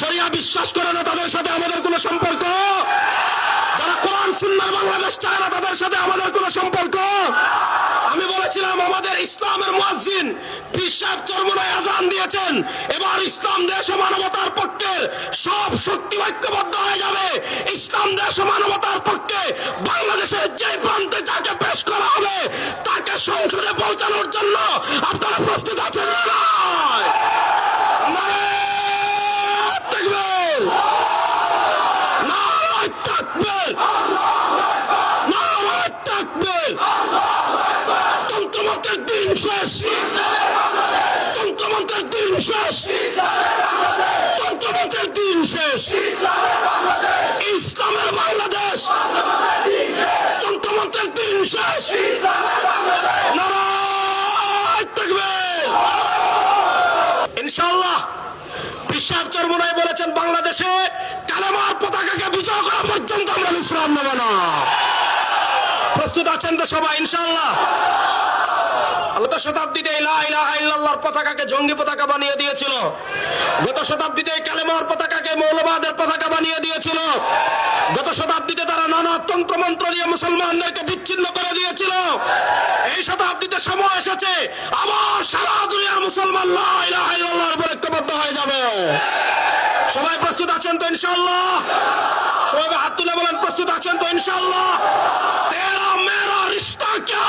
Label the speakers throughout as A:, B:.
A: শরিয়া বিশ্বাস করে না তাদের সাথে আমাদের কোনো সম্পর্ক? যারা কোরআন সুন্নার বাংলাদেশ চায় না তাদের সাথে আমাদের কোনো সম্পর্ক? আমি বলেছিলাম, আমাদের ইসলামের মুয়াজ্জিন সাহেব চরমনায় আজান দিয়েছেন। এবার ইসলাম দেশ মানবতার পক্ষে সব শক্তি ঐক্যবদ্ধ হয়ে যাবে। ইসলাম দেশ মানবতার পক্ষে বাংলাদেশের যে প্রান্তে যাকে পেশ করা হবে, তাকে সংসদে পৌঁছানোর জন্য আপনারা প্রস্তুত আছেন শেষ তন্ত্রমন্ত্রের দিন শেষ। তন্ত্রমন্ত্রের দিন শেষ। ইসলামের বাংলাদেশ। তন্ত্রমন্ত্রের দিন শেষ। নারায়ণ তাকবীর! ইনশাআল্লাহ বিশ্বাস চর্মনায় বলেছেন, বাংলাদেশে কালেমার পতাকাকে বিজয় করা পর্যন্ত আমরা বিশ্রাম নেব না। প্রস্তুত আছেন তো সবাই, ইনশাআল্লাহ। গত শতাব্দীতে পতাকাকে জঙ্গি পতাকা বানিয়ে দিয়েছিল। গত শতাব্দীতে কালেমার পতাকাকে মৌলবাদের পতাকা বানিয়ে দিয়েছিল। গত শতাব্দীতে তারা নানা তন্ত্র মন্ত্র দিয়ে মুসলমানদেরকে বিচ্ছিন্ন করে দিয়েছিল। এই শতাব্দীতে সময় এসেছে, আবার সারা দুনিয়ার মুসলমান ঐক্যবদ্ধ হয়ে যাবে। সবাই প্রস্তুত আছেন তো ইনশাল্লাহ সবাই হাত তুলে বলেন, প্রস্তুত আছেন তো ইনশাল্লাহ তেরা, মেরা রিস্তা ক্যা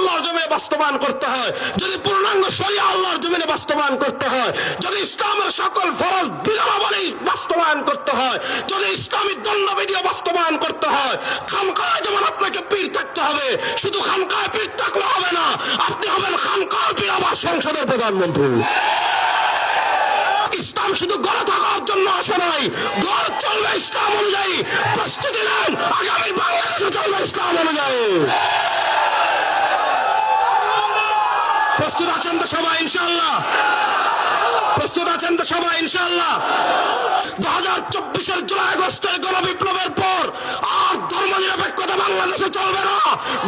A: আল্লাহর জমিনে বাস্তবায়ন করতে হয়। যদি পূর্ণাঙ্গ শরিয়া আল্লাহর জমিনে বাস্তবায়ন করতে হয়, যদি ইসলামের সকল ফরজ বিধানাবলী বাস্তবায়ন করতে হয়, যদি ইসলামী দণ্ডবিধিও বাস্তবায়ন করতে হয়, খানকায় যেমন আপনাকে পীর থাকতে হবে, শুধু খানকায় পীর থাকলে হবে না, আপনি হবেন খানকার পীর আবার সংসদের প্রধানমন্ত্রী। ইসলাম শুধু গড়ে থাকার জন্য আসে নাই, গড় চলবে ইসলাম অনুযায়ী। প্রস্তুতি নেন, আগামী বাংলাদেশে চলবে ইসলাম অনুযায়ী। প্রস্তুত আছেন তো সবাই ইনশাল্লাহ প্রস্তুত আছেন তো সবাই ইনশাল্লাহ দু হাজার চব্বিশের জুলাই আগস্টের গণবিপ্লবের পর আর ধর্ম নিরপেক্ষতা বাংলাদেশে চলবে না,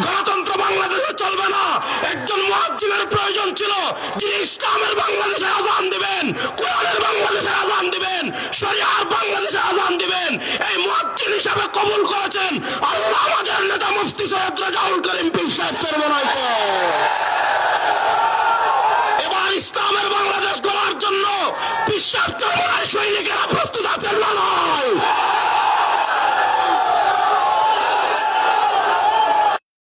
A: গণতন্ত্র বাংলাদেশে চলবে না। একজন মহাজিনের প্রয়োজন ছিল যিনি ইসলামের বাংলাদেশে আজান দিবেন, কোরআনের বাংলাদেশে আজান দিবেন, শরিয়ার বাংলাদেশে আজান দিবেন। এই মহাজিন হিসাবে কবুল করেছেন আল্লাহ আমাদের নেতা মুফতি সৈয়দ রাজাউল করিম পীর সাহেব চর্মনাইকে এবার ইসলামের বাংলাদেশ গড়ার জন্য বিশ্বাস চর্মনায় সৈনিকেরা প্রস্তুত